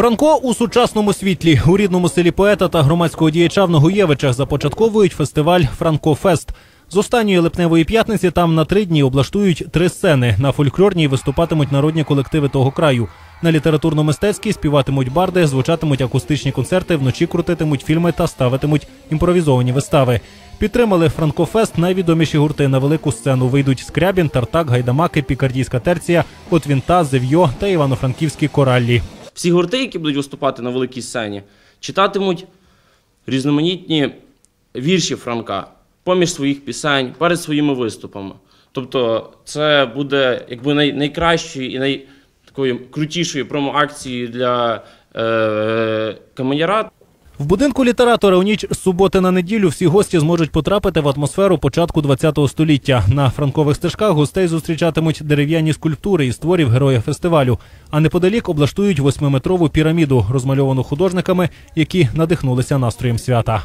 Франко у сучасному світлі у рідному селі поета та громадського діяча в Ногоєвичах започатковують фестиваль Франкофест. З останньої липневої п'ятниці там на три дні облаштують три сцени. На фольклорній виступатимуть народні колективи того краю. На літературно-мистецькій співатимуть барди, звучатимуть акустичні концерти, вночі крутитимуть фільми та ставитимуть імпровізовані вистави. Підтримали Франкофест найвідоміші гурти на велику сцену. Вийдуть Скрябін, Тартак, Гайдамаки, Пікардійська терція, Отвінта, Зев'йо та Івано-Франківські кораллі. Всі гурти, які будуть виступати на великій сцені, читатимуть різноманітні вірші Франка поміж своїх пісень, перед своїми виступами. Тобто, це буде якби най, найкращою і най, такою крутішою промо-акцією для е, каменяра. В будинку літератора у ніч з суботи на неділю всі гості зможуть потрапити в атмосферу початку ХХ століття. На франкових стежках гостей зустрічатимуть дерев'яні скульптури із творів героя фестивалю. А неподалік облаштують восьмиметрову піраміду, розмальовану художниками, які надихнулися настроєм свята.